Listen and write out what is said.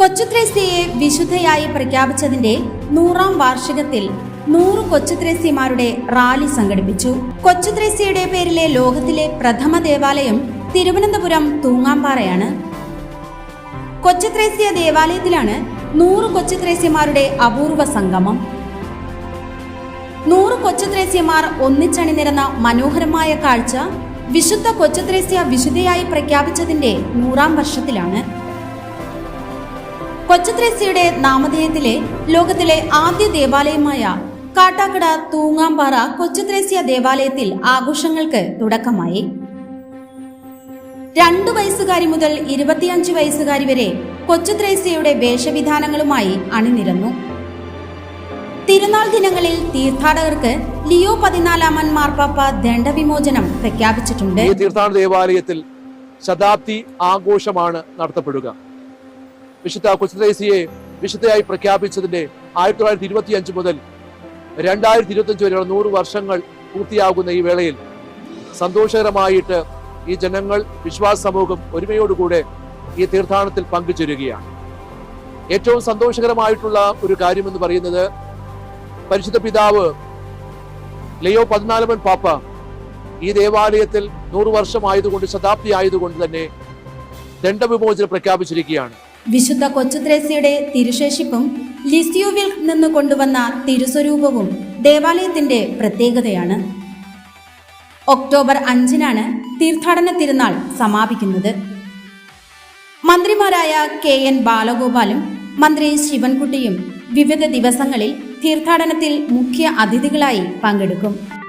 കൊച്ചുത്രേസ്യയെ വിശുദ്ധയായി പ്രഖ്യാപിച്ചതിന്റെ നൂറാം വാർഷികത്തിൽ നൂറ് കൊച്ചുത്രേസ്യമാരുടെ റാലി സംഘടിപ്പിച്ചു. കൊച്ചുത്രേസ്യയുടെ പേരിലെ ലോകത്തിലെ പ്രഥമ ദേവാലയം തിരുവനന്തപുരം തൂങ്ങാമ്പാറയാണ്. കൊച്ചുത്രേസ്യ ദേവാലയത്തിലാണ് നൂറ് കൊച്ചുത്രേസ്യമാരുടെ അപൂർവ സംഗമം. നൂറ് കൊച്ചുത്രേസ്യമാർ ഒന്നിച്ചണിനിരന്ന മനോഹരമായ കാഴ്ച വിശുദ്ധ കൊച്ചുത്രേസ്യ വിശുദ്ധയായി പ്രഖ്യാപിച്ചതിന്റെ നൂറാം വർഷത്തിലാണ്. കൊച്ചുത്രേസ്യയുടെ നാമധേയത്തിലെ ലോകത്തിലെ ആദ്യ ദേവാലയമായ കാട്ടാക്കട തൂങ്ങാമ്പാറ കൊച്ചുത്രേസ്യ ദേവാലയത്തിൽ ആഘോഷങ്ങൾക്ക് തുടക്കമായി. രണ്ടു വയസ്സുകാരി മുതൽ ഇരുപത്തിയഞ്ച് വയസ്സുകാരി വരെ കൊച്ചുത്രേസ്യയുടെ വേഷവിധാനങ്ങളുമായി അണിനിരന്നു. തിരുനാൾ ദിനങ്ങളിൽ തീർത്ഥാടകർക്ക് ലിയോ പതിനാലാമൻ മാർപ്പാപ്പ ദണ്ഡവിമോചനം പ്രഖ്യാപിച്ചിട്ടുണ്ട്. തീർത്ഥാടന ദേവാലയത്തിൽ ശതാബ്ദി ആഘോഷമാണ് നടത്തപ്പെടുക. വിശുദ്ധ കൊച്ചുത്രേസിയെ വിശുദ്ധയായി പ്രഖ്യാപിച്ചതിന്റെ ആയിരത്തി തൊള്ളായിരത്തി ഇരുപത്തി അഞ്ച് മുതൽ രണ്ടായിരത്തി ഇരുപത്തി അഞ്ച് വരെയുള്ള നൂറ് വർഷങ്ങൾ പൂർത്തിയാകുന്ന ഈ വേളയിൽ സന്തോഷകരമായിട്ട് ഈ ജനങ്ങൾ വിശ്വാസ സമൂഹം ഒരുമയോടുകൂടെ ഈ തീർത്ഥാടനത്തിൽ പങ്കുചേരുകയാണ്. ഏറ്റവും സന്തോഷകരമായിട്ടുള്ള ഒരു കാര്യം എന്ന് പറയുന്നത് പരിശുദ്ധ പിതാവ് ലയോ പതിനാലമൻ പാപ്പ ഈ ദേവാലയത്തിൽ നൂറ് വർഷമായതുകൊണ്ട് ശതാബ്ദി ആയതുകൊണ്ട് തന്നെ ദണ്ഡവിമോചനം പ്രഖ്യാപിച്ചിരിക്കുകയാണ്. വിശുദ്ധ കൊച്ചുത്രേസ്യയുടെ തിരുശേഷിപ്പും ലിസ്യൂവിൽ നിന്ന് കൊണ്ടുവന്ന തിരുസ്വരൂപവും ദേവാലയത്തിന്റെ പ്രത്യേകതയാണ്. ഒക്ടോബർ അഞ്ചിനാണ് തീർത്ഥാടന തിരുനാൾ സമാപിക്കുന്നത്. മന്ത്രിമാരായ കെ എൻ ബാലഗോപാലും മന്ത്രി ശിവൻകുട്ടിയും വിവിധ ദിവസങ്ങളിൽ തീർത്ഥാടനത്തിൽ മുഖ്യ അതിഥികളായി പങ്കെടുക്കും.